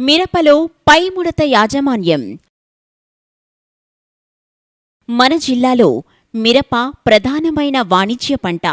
మిరపలో పైముడత యాజమాన్యం. మన జిల్లాలో మిరప ప్రధానమైన వాణిజ్య పంట.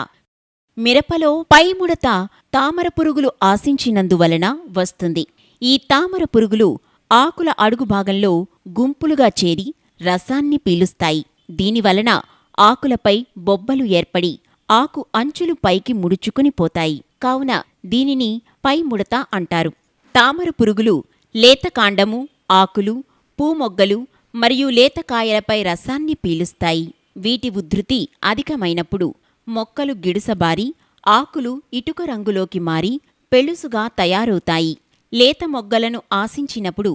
మిరపలో పైముడత తామర పురుగులు ఆశించినందువలన వస్తుంది. ఈ తామర పురుగులు ఆకుల అడుగు భాగంలో గుంపులుగా చేరి రసాన్ని పీలుస్తాయి. దీనివలన ఆకులపై బొబ్బలు ఏర్పడి ఆకు అంచులు పైకి ముడుచుకుని పోతాయి. కావున దీనిని పైముడత అంటారు. తామర పురుగులు లేత కాండము ఆకులు పూమొగ్గలు మరియు లేత కాయలపై రసాన్ని పీలుస్తాయి. వీటి ఉధృతి అధికమైనప్పుడు మొక్కలు గిడుసబారి ఆకులు ఇటుక రంగులోకి మారి పెళుసుగా తయారవుతాయి. లేత మొగ్గలను ఆశించినప్పుడు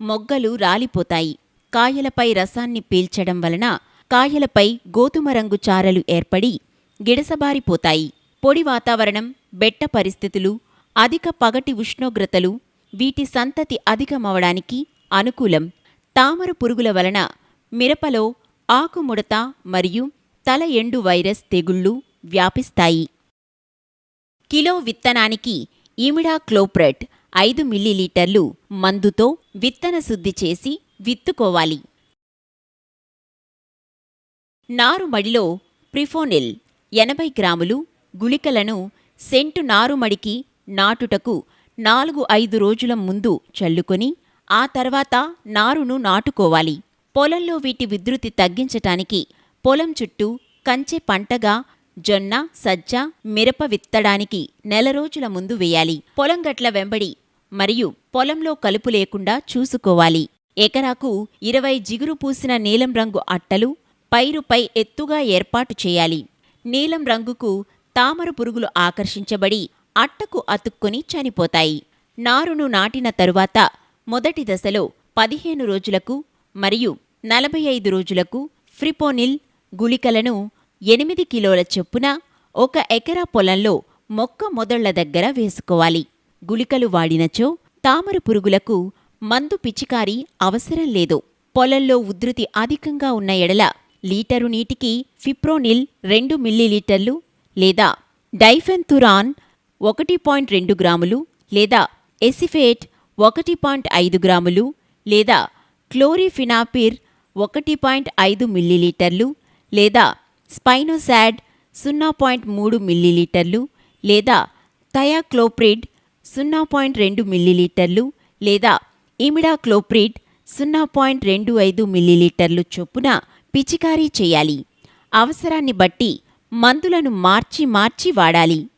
మొగ్గలు రాలిపోతాయి. కాయలపై రసాన్ని పీల్చడం వలన కాయలపై గోధుమ రంగు చారలు ఏర్పడి గిడసబారిపోతాయి. పొడి వాతావరణం బెట్ట పరిస్థితులు అధిక పగటి ఉష్ణోగ్రతలు వీటి సంతతి అధికమవడానికి అనుకూలం. తామర పురుగుల వలన మిరపలో ఆకుముడత మరియు తల ఎండు వైరస్ తెగుళ్ళు వ్యాపిస్తాయి. కిలో విత్తనానికి ఈమిడా క్లోప్రెట్ ఐదు మిల్లీలీటర్లు మందుతో విత్తన శుద్ధి చేసి విత్తుకోవాలి. నారుమడిలో ప్రిఫోనిల్ ఎనభై గ్రాములు గుళికలను సెంటు నారుమడికి నాటుటకు నాలుగు ఐదు రోజుల ముందు చల్లుకొని ఆ తర్వాత నారును నాటుకోవాలి. పొలంలో వీటి విద్రుతి తగ్గించటానికి పొలం చుట్టూ కంచె పంటగా జొన్న సజ్జ మిరప విత్తడానికి నెల రోజుల ముందు వేయాలి. పొలం గట్ల వెంబడి మరియు పొలంలో కలుపు లేకుండా చూసుకోవాలి. ఎకరాకు ఇరవై జిగురు పూసిన నీలం రంగు అట్టలు పైరుపై ఎత్తుగా ఏర్పాటు చేయాలి. నీలం రంగుకు తామర పురుగులు ఆకర్షించబడి అట్టకు అతుక్కుని చనిపోతాయి. నారును నాటిన తరువాత మొదటి దశలో పదిహేను రోజులకు మరియు నలభై ఐదు రోజులకు ఫ్రిపోనిల్ గుళికలను ఎనిమిది కిలోల చొప్పున ఒక ఎకరా పొలంలో మొక్క మొదళ్ళ దగ్గర వేసుకోవాలి. గుళికలు వాడినచో తామర పురుగులకు మందు పిచికారి అవసరం లేదు. పొలంలో ఉధృతి అధికంగా ఉన్న ఎడల లీటరు నీటికి ఫిప్రోనిల్ రెండు మిల్లీలీటర్లు లేదా డైఫెన్థురాన్ ఒకటి పాయింట్ రెండు గ్రాములు లేదా ఎసిఫేట్ ఒకటి పాయింట్ ఐదు గ్రాములు లేదా క్లోరిఫినాపిర్ ఒకటి పాయింట్ ఐదు మిల్లీలీటర్లు లేదా స్పైనోసాడ్ సున్నా పాయింట్ మూడు మిల్లీలీటర్లు లేదా థయాక్లోప్రిడ్ సున్నా పాయింట్ రెండు మిల్లీలీటర్లు లేదా ఇమిడాక్లోప్రిడ్ సున్నా పాయింట్ రెండు ఐదు మిల్లీలీటర్లు చొప్పున పిచికారీ చేయాలి. అవసరాన్ని బట్టి మందులను మార్చి మార్చి వాడాలి.